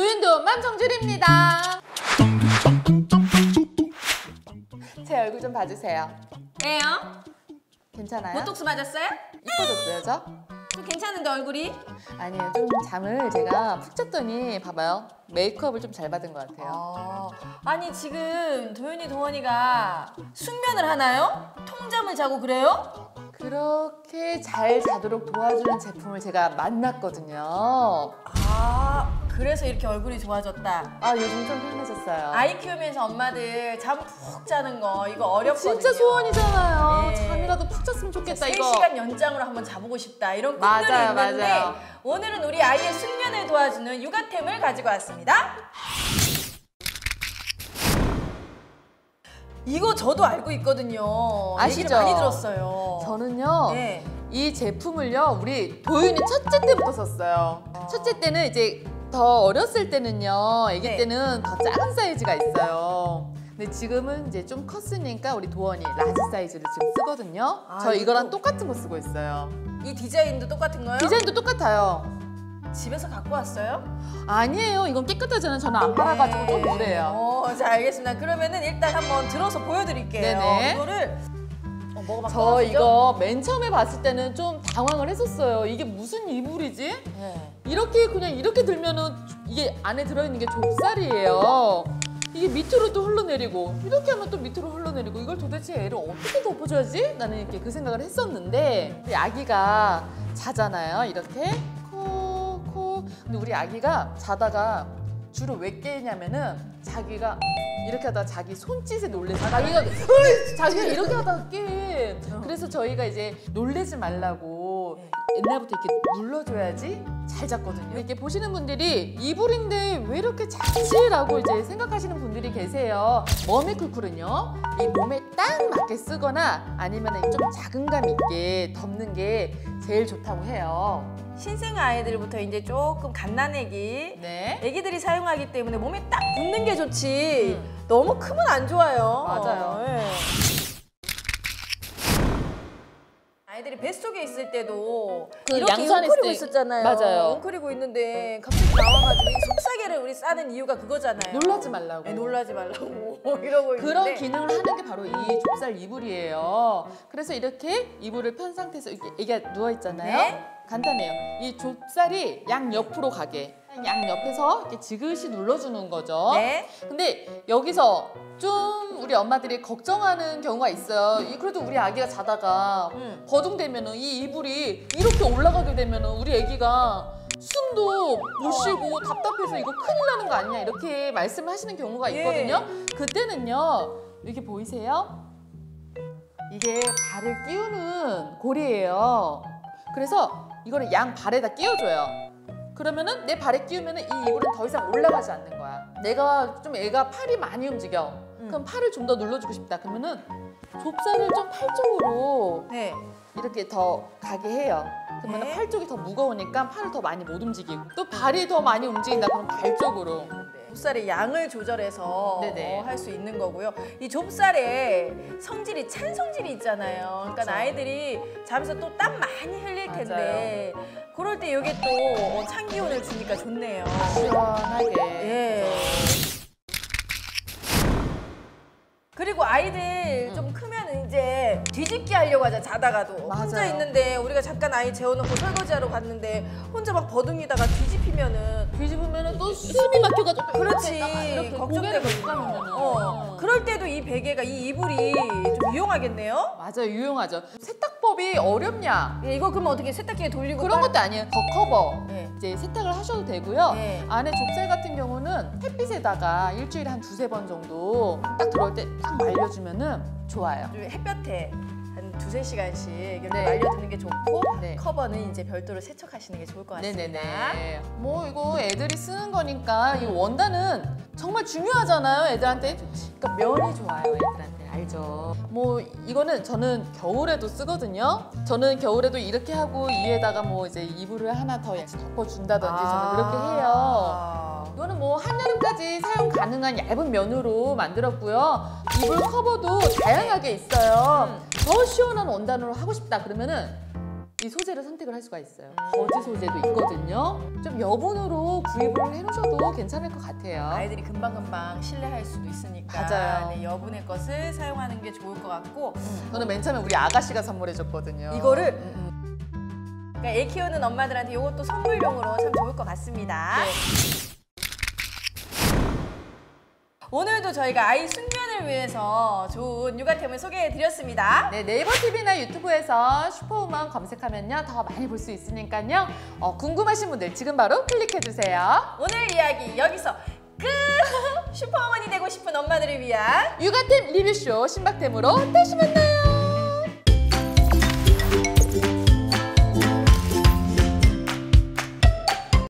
안녕 정준입니다. 제 얼굴 좀 봐주세요. 왜요? 괜찮아요? 보톡스 맞았어요? 이뻐졌어요 저? 좀 괜찮은데 얼굴이? 아니에요 좀 잠을 제가 푹 잤더니 봐봐요 메이크업을 좀 잘 받은 것 같아요. 어, 아니 지금 도윤이 도원이가 숙면을 하나요? 통잠을 자고 그래요? 그렇게 잘 자도록 도와주는 제품을 제가 만났거든요. 아 그래서 이렇게 얼굴이 좋아졌다. 아 요즘 좀 편해졌어요. 아이 키우면서 엄마들 잠 푹 자는 거 이거 어렵거든요. 진짜 소원이잖아요. 네. 잠이라도 푹 잤으면 좋겠다 이거. 3시간 연장으로 한번 자보고 싶다 이런 꿈들이 맞아요, 있는데 맞아요. 오늘은 우리 아이의 숙면을 도와주는 육아템을 가지고 왔습니다. 이거 저도 알고 있거든요. 아시죠? 많이 들었어요. 저는요 네. 이 제품을요 우리 도윤이 첫째 때부터 썼어요. 첫째 때는 이제 더 어렸을 때는요 아기 네. 때는 더 작은 사이즈가 있어요. 근데 지금은 이제 좀 컸으니까 우리 도원이 라지 사이즈를 지금 쓰거든요. 아, 저 이거랑 이거? 똑같은 거 쓰고 있어요. 이 디자인도 똑같은 거예요? 디자인도 똑같아요. 집에서 갖고 왔어요? 아니에요. 이건 깨끗하잖아요. 저는 안 빨아가지고 좀 그래요. 어, 자 알겠습니다. 그러면은 일단 한번 들어서 보여드릴게요. 네네. 이거를 어, 먹어봐. 저 이거 맨 처음에 봤을 때는 좀 당황을 했었어요. 이게 무슨 이불이지? 네. 이렇게 그냥 이렇게 안에 들어있는 게 좁쌀이에요. 이게 밑으로 또 흘러내리고 이렇게 하면 또 밑으로 흘러내리고 이걸 도대체 애를 어떻게 덮어줘야지? 나는 이렇게 그 생각을 했었는데 우리 아기가 자잖아요. 이렇게 코, 코. 근데 우리 아기가 자다가 주로 왜 깨냐면은 자기가 이렇게 하다가 자기 손짓에 놀래서 자기가 으이! 자기가 이렇게 하다가 깨. 그래서 저희가 이제 놀래지 말라고 옛날부터 이렇게 눌러줘야지 잘 잤거든요. 이렇게 보시는 분들이 이불인데 왜 이렇게 작지라고 이제 생각하시는 분들이 계세요. 머미쿨쿨은요, 이 몸에 딱 맞게 쓰거나 아니면 좀 자근감 있게 덮는 게 제일 좋다고 해요. 신생 아이들부터 이제 조금 갓난애기 네. 애기들이 사용하기 때문에 몸에 딱 붙는 게 좋지 너무 크면 안 좋아요. 음. 맞아요. 예. 아이들이 뱃속에 있을 때도 그 이렇게 웅크리고 때- 있었잖아요. 맞아요. 웅크리고 있는데 갑자기 나와가지고 이 속삭이를 우리 싸는 이유가 그거잖아요. 놀라지 말라고. 네, 놀라지 말라고 이러고 있는데 그런 기능을 하는 게 바로 이 좁쌀 이불이에요. 그래서 이렇게 이불을 편 상태에서 이렇게 애기가 누워 있잖아요. 네. 간단해요. 이 좁쌀이 양 옆으로 가게. 양 옆에서 이렇게 지그시 눌러주는 거죠. 네. 근데 여기서 좀 우리 엄마들이 걱정하는 경우가 있어요. 이- 그래도 우리 아기가 자다가 음. 버둥대면 은 이 이불이 이렇게 올라가게 되면 은 우리 아기가 숨도 못 쉬고 답답해서 이거 큰일 나는 거 아니냐 이렇게 말씀을 하시는 경우가 예. 있거든요. 그때는요 이렇게 보이세요? 이게 발을 끼우는 고리예요. 그래서 이거를 양 발에다 끼워줘요. 그러면은 내 발에 끼우면은 이 이불은 더 이상 올라가지 않는 거야. 내가 좀 애가 팔이 많이 움직여. 음. 그럼 팔을 좀 더 눌러주고 싶다. 그러면은 좁쌀을 좀 팔 쪽으로 네. 이렇게 더 가게 해요. 그러면 네. 팔 쪽이 더 무거우니까 팔을 더 많이 못 움직이고 또 발이 더 많이 움직인다 그러면 발 쪽으로 좁쌀의 양을 조절해서 네네. 할수 있는 거고요. 이 좁쌀에 성질이 찬 성질이 있잖아요. 그러니까. 아이들이 잠에서 또 땀 많이 흘릴 텐데 그럴 때 이게 또 어, 찬 기운을 주니까 좋네요. 시원하게 예. 그리고 아이들 좀 크면 뒤집기 하려고 하자 자다가도. 혼자 맞아요. 있는데 우리가 잠깐 아이 재워놓고 설거지하러 갔는데 혼자 막 버둥이다가 뒤집히면은 뒤집으면은 또 숨이 막혀가지고 그렇지. 가면은 어, 그럴 때도 이 베개가 이 이불이 좀 유용하겠네요. 맞아요 유용하죠. 세탁법이 어렵냐? 예, 이거 그러면 어떻게 세탁기에 돌리고 그런 빨- 것도 아니에요. 더 커버. 네. 이제 세탁을 하셔도 되고요. 네. 안에 좁쌀 같은 경우는 햇빛에다가 일주일에 한 두세 번 정도 딱 들어올 때 딱 말려주면은 좋아요. 좀 햇볕에. 한 두세 시간씩 이렇게 네. 말려두는 게 좋고 네. 커버는 이제 별도로 세척하시는 게 좋을 것 같습니다. 네네네. 뭐 이거 애들이 쓰는 거니까 이 원단은 정말 중요하잖아요, 애들한테. 그러니까 면이 좋아요, 애들한테. 알죠? 뭐 이거는 저는 겨울에도 쓰거든요. 저는 겨울에도 이렇게 하고 위에다가 뭐 이제 이불을 하나 더 덮어준다든지 저는 그렇게 해요. 아. 이거는 뭐 한여름까지 사용 가능한 얇은 면으로 만들었고요. 이불 커버도 다양하게 있어요. 더 시원한 원단으로 하고 싶다 그러면은 이 소재를 선택을 할 수가 있어요. 거즈 소재도 있거든요. 좀 여분으로 구입을 해놓으셔도 괜찮을 것 같아요. 아이들이 금방금방 실례할 수도 있으니까 맞아요. 네, 여분의 것을 사용하는 게 좋을 것 같고 저는 맨 처음에 우리 아가씨가 선물해줬거든요. 이거를 음, 음. 그러니까 애 키우는 엄마들한테 이것도 선물용으로 참 좋을 것 같습니다. 네. 오늘도 저희가 아이 숙면을 위해서 좋은 육아템을 소개해드렸습니다. 네, 네이버 TV나 유튜브에서 슈퍼우먼 검색하면요 더 많이 볼 수 있으니까요. 어, 궁금하신 분들 지금 바로 클릭해 주세요. 오늘 이야기 여기서 끝! 슈퍼어머니 되고 싶은 엄마들을 위한 육아템 리뷰쇼 신박템으로 다시 만나요.